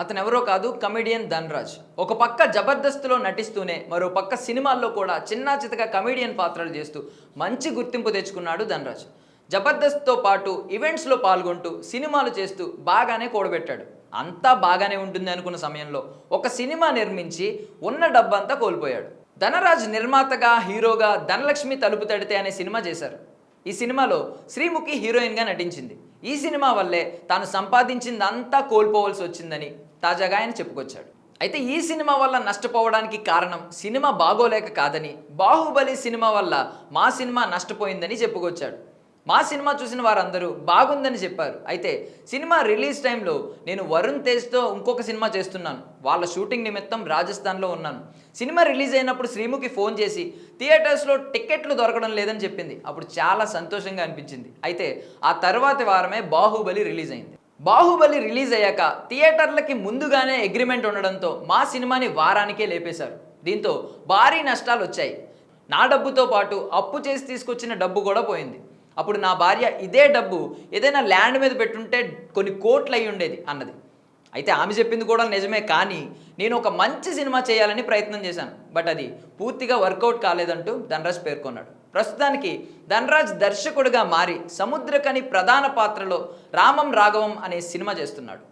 అతను ఎవరో కాదు కమెడియన్ ధనరాజ్. ఒక పక్క జబర్దస్త్లో నటిస్తూనే మరో పక్క సినిమాల్లో కూడా చిన్నా చితక కమెడియన్ పాత్రలు చేస్తూ మంచి గుర్తింపు తెచ్చుకున్నాడు ధనరాజ్. జబర్దస్త్తో పాటు ఈవెంట్స్లో పాల్గొంటూ సినిమాలు చేస్తూ బాగానే కూడబెట్టాడు. అంతా బాగానే ఉంటుంది అనుకున్న సమయంలో ఒక సినిమా నిర్మించి ఉన్న డబ్బంతా కోల్పోయాడు. ధనరాజ్ నిర్మాతగా హీరోగా ధనలక్ష్మి తలుపు తడితే అనే సినిమా చేశారు. ఈ సినిమాలో శ్రీముఖి హీరోయిన్గా నటించింది. ఈ సినిమా వల్లే తాను సంపాదించిందంతా కోల్పోవలసి వచ్చిందని తాజాగా ఆయన చెప్పుకొచ్చాడు. అయితే ఈ సినిమా వల్ల నష్టపోవడానికి కారణం సినిమా బాగోలేక కాదని బాహుబలి సినిమా వల్ల మా సినిమా నష్టపోయిందని చెప్పుకొచ్చాడు. మా సినిమా చూసిన వారందరూ బాగుందని చెప్పారు. అయితే సినిమా రిలీజ్ టైంలో నేను వరుణ్ తేజ్తో ఇంకొక సినిమా చేస్తున్నాను. వాళ్ళ షూటింగ్ నిమిత్తం రాజస్థాన్లో ఉన్నాను. సినిమా రిలీజ్ అయినప్పుడు శ్రీముఖి ఫోన్ చేసి థియేటర్స్లో టికెట్లు దొరకడం లేదని చెప్పింది. అప్పుడు చాలా సంతోషంగా అనిపించింది. అయితే ఆ తర్వాతి వారమే బాహుబలి రిలీజ్ అయింది. బాహుబలి రిలీజ్ అయ్యాక థియేటర్లకి ముందుగానే అగ్రిమెంట్ ఉండడంతో మా సినిమాని వారానికే లేపేశారు. దీంతో భారీ నష్టాలు వచ్చాయి. నా డబ్బుతో పాటు అప్పు చేసి తీసుకొచ్చిన డబ్బు కూడా పోయింది. అప్పుడు నా భార్య ఇదే డబ్బు ఏదైనా ల్యాండ్ మీద పెట్టుంటే కొన్ని కోట్లు అయి ఉండేది అన్నది. అయితే ఆమె చెప్పింది కూడా నిజమే కానీ నేను ఒక మంచి సినిమా చేయాలని ప్రయత్నం చేశాను. బట్ అది పూర్తిగా వర్కౌట్ కాలేదంటూ ధనరాజ్ పేర్కొన్నాడు. ప్రస్తుతానికి ధనరాజ్ దర్శకుడిగా మారి సముద్రకని ప్రధాన పాత్రలో రామం రాఘవం అనే సినిమా చేస్తున్నాడు.